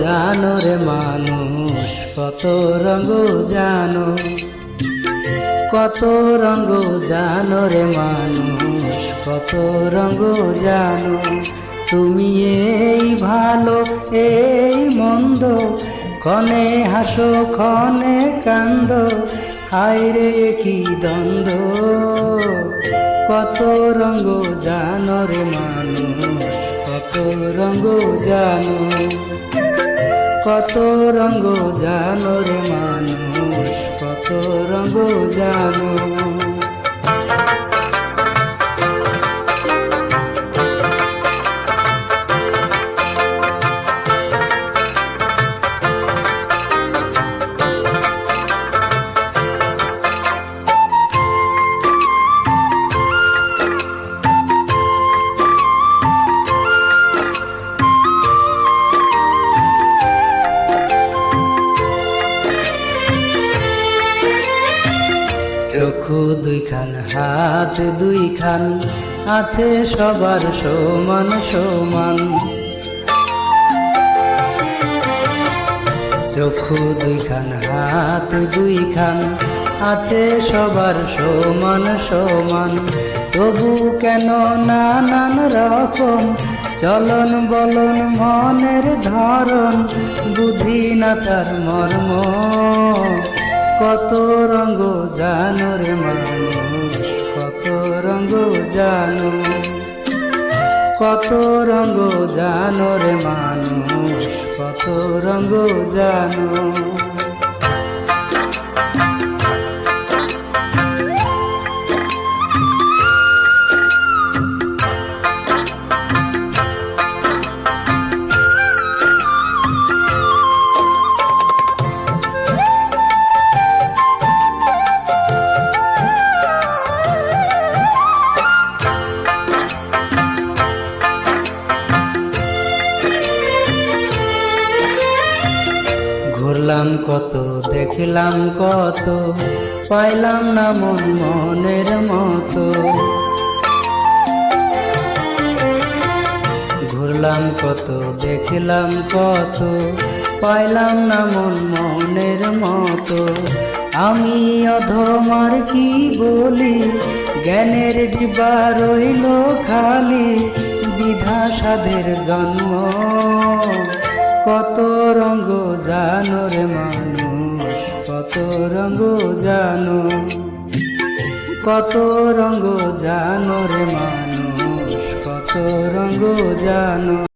জানো রে মানুষ, কত রঙ জানো। কত রঙ জানো রে মানুষ, কত রঙ জানো। তুমি এই ভালো, এই মন্দ, ক্ষণে হাসো, ক্ষণে কান্দ হায় রে কি দ্বন্দ্ব। কত রঙ জানো রে মানুষ কত রঙ জানো কত রঙ জানো রে মানুষ কত রঙ জানো। চক্ষু দুইখান, হাত দুইখান, আছে সবার সমান সমান। চক্ষু দুইখান, হাত দুইখান, আছে সবার সমান সমান। তবু কেন নানান রকম চলন বলন মনের ধরন, বুঝি না তার মর্ম। কত রঙ জানো রে মানুষ, কত রঙ জানো। কত রঙ জানো রে মানুষ, কত রঙ জানো। কত, দেখলাম কত, পাইলাম না মন মনের মতো। ঘুরলাম কত, দেখলাম কত, পাইলাম না মন মনের মতো। আমি অধমার কি বলি, জ্ঞানের ডিবা রইল খালি, বিধা সাধের জন্ম। কত রঙ জানো রে মানুষ, কত রঙ জানো। কত রঙ জানো রে মানুষ, কত রঙ জানো।